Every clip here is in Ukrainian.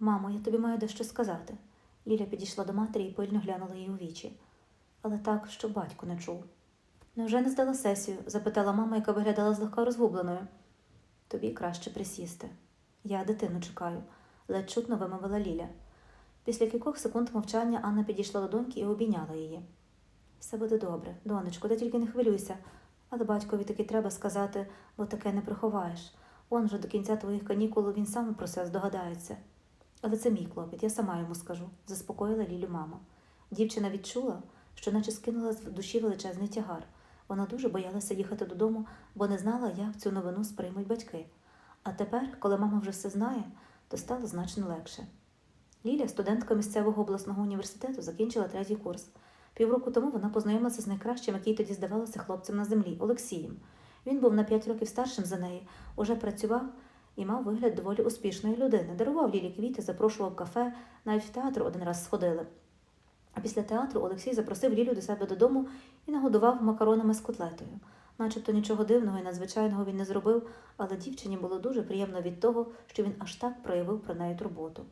Мамо, я тобі маю дещо сказати. Ліля підійшла до матері і пильно глянула їй у вічі. Але так, що батько не чув. Невже не здала сесію? запитала мама, яка виглядала злегка розгубленою. Тобі краще присісти. Я дитину чекаю, ледь чутно вимовила Ліля. Після кількох секунд мовчання Анна підійшла до доньки і обійняла її. Все буде добре, донечко, ти тільки не хвилюйся. Але батькові таки треба сказати, бо таке не приховаєш. Он вже до кінця твоїх канікул він сам про це здогадається. Але це мій клопіт, я сама йому скажу, заспокоїла Лілю мама. Дівчина відчула, що наче скинула з душі величезний тягар. Вона дуже боялася їхати додому, бо не знала, як цю новину сприймуть батьки. А тепер, коли мама вже все знає, то стало значно легше. Ліля, студентка місцевого обласного університету, закінчила третій курс. Півроку тому вона познайомилася з найкращим, який тоді здавалося хлопцем на землі Олексієм. Він був на п'ять років старшим за неї, уже працював і мав вигляд доволі успішної людини. Дарував Лілі квіти, запрошував кафе, навіть в театр один раз сходили. А після театру Олексій запросив Лілю до себе додому і нагодував макаронами з котлетою. Начебто нічого дивного і надзвичайного він не зробив, але дівчині було дуже приємно від того, що він аж так проявив про неї турботу.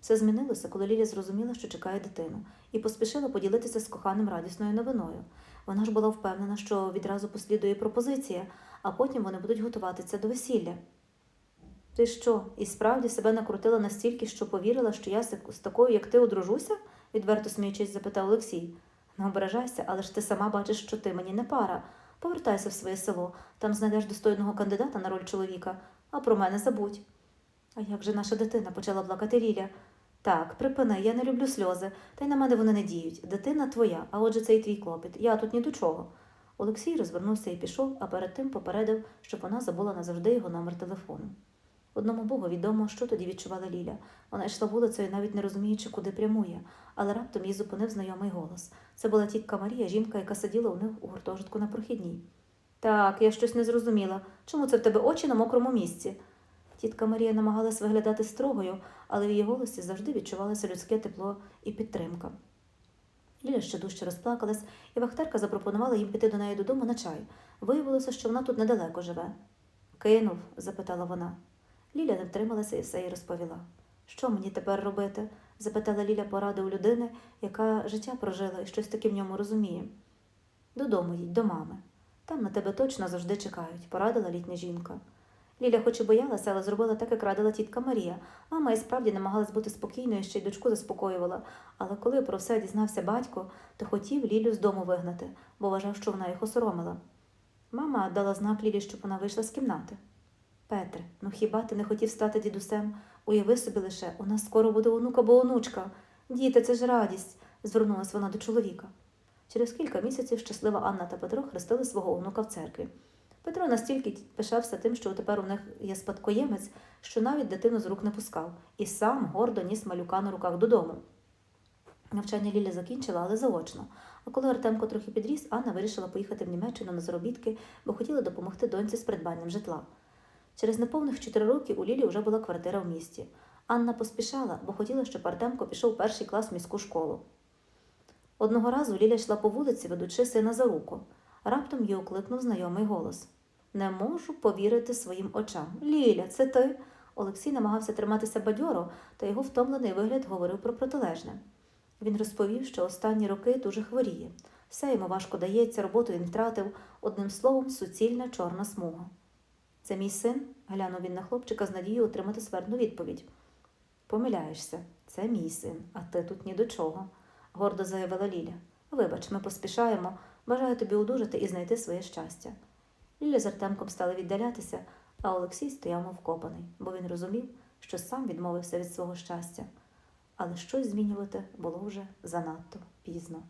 Все змінилося, коли Ліля зрозуміла, що чекає дитину, і поспішила поділитися з коханим радісною новиною. Вона ж була впевнена, що відразу послідує пропозиція, а потім вони будуть готуватися до весілля. Ти що, і справді себе накрутила настільки, що повірила, що я з такою, як ти, одружуся? відверто сміючись, запитав Олексій. Не ображайся, але ж ти сама бачиш, що ти мені не пара. Повертайся в своє село, там знайдеш достойного кандидата на роль чоловіка, а про мене забудь. А як же наша дитина почала плакати Ліля? Так, припини, я не люблю сльози, та й на мене вони не діють. Дитина твоя, а отже, це і твій клопіт. Я тут ні до чого. Олексій розвернувся і пішов, а перед тим попередив, щоб вона забула назавжди його номер телефону. Одному Богу відомо, що тоді відчувала Ліля. Вона йшла вулицею, навіть не розуміючи, куди прямує, але раптом її зупинив знайомий голос. Це була тітка Марія, жінка, яка сиділа у них у гуртожитку на прохідній. Так, я щось не зрозуміла. Чому це в тебе очі на мокрому місці? Тітка Марія намагалась виглядати строгою, але в її голосі завжди відчувалося людське тепло і підтримка. Ліля ще дужче розплакалась, і вахтерка запропонувала їм піти до неї додому на чай. Виявилося, що вона тут недалеко живе. Кинув? запитала вона. Ліля не втрималася і все їй розповіла. Що мені тепер робити? запитала Ліля поради у людини, яка життя прожила і щось таке в ньому розуміє. Додому їдь, до мами. Там на тебе точно завжди чекають, порадила літня жінка. Ліля хоч і боялася, але зробила так, як радила тітка Марія. Мама і справді намагалась бути спокійною, ще й дочку заспокоювала. Але коли про все дізнався батько, то хотів Лілю з дому вигнати, бо вважав, що вона їх осоромила. Мама дала знак Лілі, щоб вона вийшла з кімнати. Петре, ну хіба ти не хотів стати дідусем? Уяви собі лише, у нас скоро буде онук або онучка. Діти, це ж радість, звернулась вона до чоловіка. Через кілька місяців щаслива Анна та Петро хрестили свого онука в церкві. Петро настільки пишався тим, що тепер у них є спадкоємець, що навіть дитину з рук не пускав, і сам гордо ніс малюка на руках додому. Навчання Ліля закінчила, але заочно. А коли Артемко трохи підріс, Анна вирішила поїхати в Німеччину на заробітки, бо хотіла допомогти доньці з придбанням житла. Через неповних чотири роки у Лілі вже була квартира в місті. Анна поспішала, бо хотіла, щоб Артемко пішов перший клас в міську школу. Одного разу Ліля йшла по вулиці, ведучи сина за руку. Раптом її окликнув знайомий голос. Не можу повірити своїм очам. Ліля, це ти? Олексій намагався триматися бадьоро, та його втомлений вигляд говорив про протилежне. Він розповів, що останні роки дуже хворіє. Все йому важко дається, роботу він втратив, одним словом, суцільна чорна смуга. Це мій син? глянув він на хлопчика з надією отримати свердну відповідь. Помиляєшся, це мій син, а ти тут ні до чого, гордо заявила Ліля. Вибач, ми поспішаємо. Бажаю тобі одужати і знайти своє щастя. Ліля з Артемком стали віддалятися, а Олексій стояв мов бо він розумів, що сам відмовився від свого щастя. Але щось змінювати було вже занадто пізно.